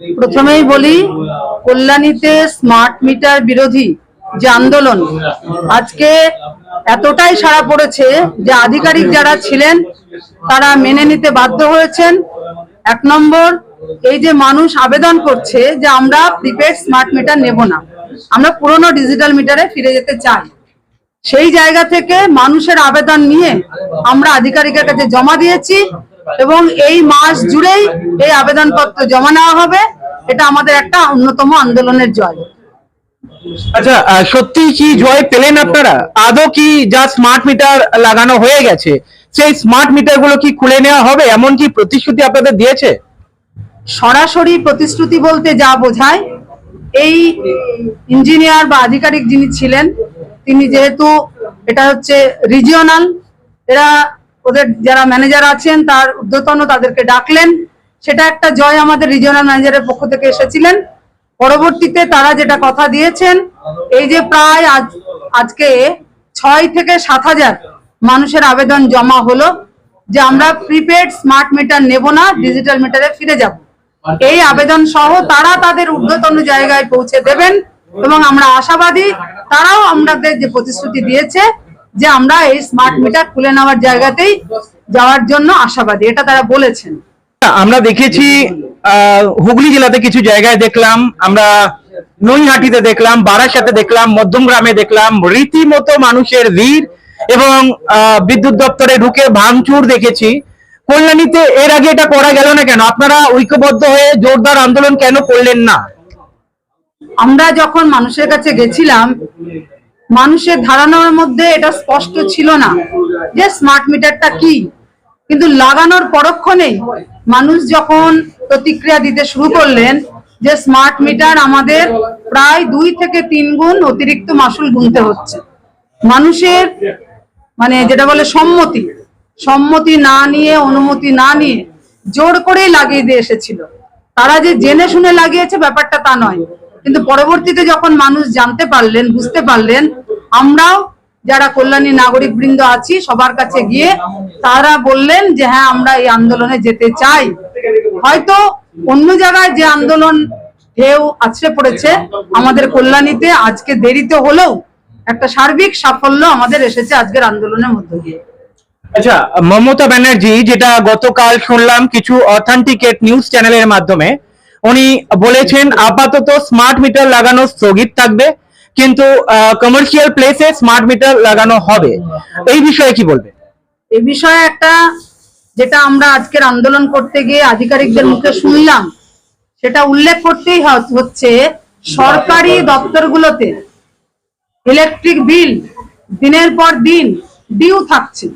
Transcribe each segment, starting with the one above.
প্রথমেই বলি, কল্যাণীতে smart meter বিরোধী যে আন্দোলন, আজকে এতটাই সাড়া পড়েছে যে আধিকারিক যারা ছিলেন, তারা মেনে নিতে বাধ্য হয়েছেন। এক নম্বর, এই যে মানুষ আবেদন করছে যে আমরা প্রিপেড স্মার্ট মিটার নেব না, আমরা পুরনো ডিজিটাল মিটারে ফিরে যেতে চাই। সেই জায়গা থেকে মানুষের আবেদন নিয়ে আমরা আধিকারিকের কাছে জমা দিয়েছি। এবং এই মাস জুড়েই এই আবেদনপত্র জমা নেওয়া হবে। এটা আমাদের একটা অন্যতম আন্দোলনের জয়। আচ্ছা সত্যি কি জয় পেলেন আপনারা? আদৌ কি যা স্মার্ট মিটার লাগানো হয়ে গেছে সেই স্মার্ট মিটারগুলো কি খুলে নেওয়া হবে? এমন কি প্রতিশ্রুতি আপনাদের দিয়েছে? সরাসরি প্রতিশ্রুতি বলতে যা বোঝায় এই ইঞ্জিনিয়ার বা আধিকারিক যিনি ছিলেন তিনি যেহেতু এটা হচ্ছে রিজিওনাল এরা ওদের যারা ম্যানেজার আছেন, তার ঊর্ধ্বতন তাদেরকে ডাকলেন। সেটা একটা জয় আমাদের রিজিওনাল ম্যানেজারের পক্ষ থেকে এসেছিলেন। পরবর্তীতে তারা যেটা কথা দিয়েছেন, এই যে প্রায় আজ, আজকে ছয় থেকে সাত হাজার মানুষের আবেদন জমা হলো যে আমরা প্রিপেড স্মার্ট মিটার নেব না ডিজিটাল মিটারে ফিরে যাব। এই আবেদন সহ তারা তাদের ঊর্ধ্বতন জায়গায় পৌঁছে দেবেন এবং আমরা আশাবাদী, তারাও আমাদের যে প্রতিশ্রুতি দিয়েছে যে আমরা এই স্মার্ট মিটার খুলে নেওয়ার জায়গাতেই যাওয়ার জন্য আশাবাদী এটা তারা বলেছেন। আমরা দেখেছি হুগলি জেলাতে কিছু জায়গায় দেখলাম আমরা নৈহাটিতে দেখলাম বারাসাতে দেখলাম মধ্যমগ্রামে দেখলাম রীতিমতো মানুষের ভিড় এবং বিদ্যুৎ দপ্তরে ঢুকে ভাঙচুর দেখেছি। কল্যাণীতে এর আগে এটা করা গেল না কেন? আপনারা ঐক্যবদ্ধ হয়ে জোরদার আন্দোলন কেন করলেন না? আমরা যখন মানুষের কাছে গেছিলাম মানুষের ধারণার মধ্যে এটা স্পষ্ট ছিল না যে স্মার্ট মিটারটা কি। কিন্তু লাগানোর পরক্ষণেই মানুষ যখন প্রতিক্রিয়া দিতে শুরু করলেন যে স্মার্ট মিটার আমাদের প্রায় দুই থেকে তিন গুণ অতিরিক্ত মাসুল গুনতে হচ্ছে। মানুষের মানে যেটা বলে সম্মতি সম্মতি না নিয়ে, অনুমতি না নিয়ে জোর করেই লাগিয়ে দিয়ে এসেছিল। তারা যে জেনে শুনে লাগিয়েছে ব্যাপারটা তা নয়। কিন্তু পরবর্তীতে যখন মানুষ জানতে পারলেন, বুঝতে পারলেন, আমরাও যারা কল্যাণী নাগরিক বৃন্দ আছি, সবার কাছে গিয়ে তারা বললেন যে হ্যাঁ আমরা এই আন্দোলনে যেতে চাই। হয়তো অন্য জায়গায় যে আন্দোলন ঢেউ আছড়ে পড়েছে, আমাদের কল্যাণীতে আজকে দেরিতে হলেও একটা সার্বিক সাফল্য আমাদের এসেছে আজকের আন্দোলনের মধ্য দিয়ে। আচ্ছা মমতা ব্যানার্জি, যেটা গতকাল শুনলাম কিছু অথেন্টিকেট নিউজ চ্যানেলের মাধ্যমে উনি বলেছেন আপাতত স্মার্ট মিটার লাগানো স্থগিত থাকবে, কিন্তু কমার্শিয়াল প্লেসে স্মার্ট মিটার লাগানো হবে। এই বিষয়ে কি বলবে এ বিষয়ে একটা যেটা আমরা আজকের আন্দোলন করতে গিয়ে আধিকারিকদের মুখে শুনলাম, সেটা উল্লেখ করতেই হচ্ছে সরকারি দপ্তরগুলোতে ইলেকট্রিক বিল দিনের পর দিন ডিউ থাকছে।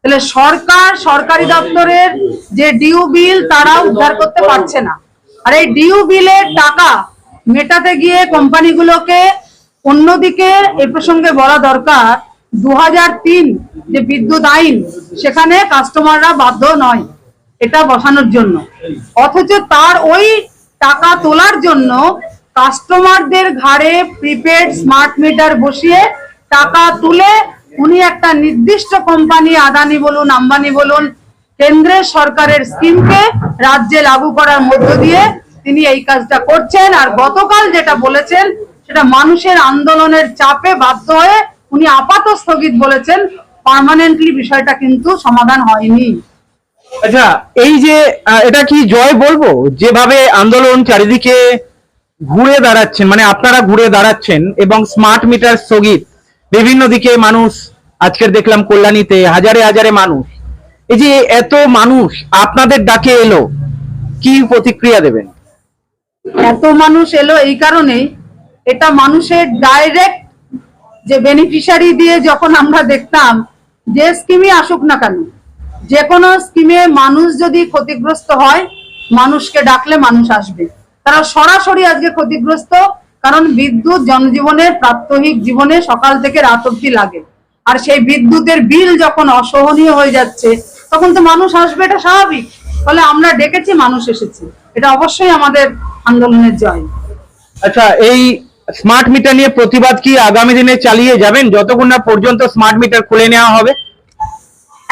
তাহলে সরকার, সরকারি দপ্তরের যে ডিউ বিল তারা উদ্ধার করতে পারছে না। আর এই ডিউ বিলের টাকা মেটাতে গিয়ে কোম্পানিগুলোকে অন্যদিকে এ প্রসঙ্গে বলা দরকার। দু হাজার তিন যে বিদ্যুৎ আইন, সেখানে কাস্টমাররা বাধ্য নয় এটা বসানোর জন্য। অথচ তার ওই টাকা তোলার জন্য কাস্টমারদের ঘাড়ে প্রিপেড স্মার্ট মিটার বসিয়ে টাকা তুলে উনি একটা নির্দিষ্ট কোম্পানি আদানি বলুন, আম্বানি বলুন কেন্দ্রের সরকারের স্কিমকে রাজ্যে লাগু করার মধ্য দিয়ে তিনি এই কাজটা করছেন। আর গতকাল যেটা বলেছেন, সেটা মানুষের আন্দোলনের চাপে বাধ্য হয়ে উনি আপাত স্থগিত বলেছেন, পার্মানেন্টলি বিষয়টা কিন্তু সমাধান হয়নি। আচ্ছা এই যে এটা কি জয় বলব? যেভাবে আন্দোলন চারিদিকে ঘুরে দাঁড়াচ্ছেন মানে আপনারা ঘুরে দাঁড়াচ্ছেন এবং স্মার্ট মিটার স্থগিত, বিভিন্ন দিকে মানুষ, আজকের দেখলাম কল্যাণীতে হাজারে হাজারে মানুষ এই যে এত মানুষ আপনাদের ডাকে এলো, কি প্রতিক্রিয়া দেবেন? এত মানুষ এলো এই কারণেই, এটা মানুষের ডাইরেক্ট যে বেনিফিশিয়ারি দিয়ে যখন আমরা দেখতাম, যে স্কিমই আসুক না কেন, যে কোনো স্কিমে মানুষ যদি ক্ষতিগ্রস্ত হয়, মানুষকে ডাকলে মানুষ আসবে। তারা সরাসরি আজকে ক্ষতিগ্রস্ত, কারণ বিদ্যুৎ জনজীবনের প্রাত্যহিক জীবনে সকাল থেকে রাত অব্দি লাগে। আর সেই বিদ্যুতের বিল যখন অসহনীয় হয়ে যাচ্ছে তখন তো মানুষ আসবে এটা স্বাভাবিক। ফলে আমরা ডেকেছি মানুষ এসেছে। এটা অবশ্যই আমাদের আন্দোলনের জয়। আচ্ছা এই স্মার্ট মিটার নিয়ে প্রতিবাদ কি আগামী দিনে চালিয়ে যাবেন? যতক্ষণ না পর্যন্ত স্মার্ট মিটার খুলে নেওয়া হবে?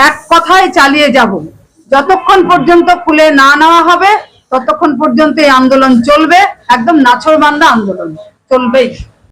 এক কথায় চালিয়ে যাব। যতক্ষণ পর্যন্ত খুলে না নেওয়া হবে ততক্ষণ পর্যন্ত এই আন্দোলন চলবে। একদম নাছরবান্ধা আন্দোলন। চলবেই।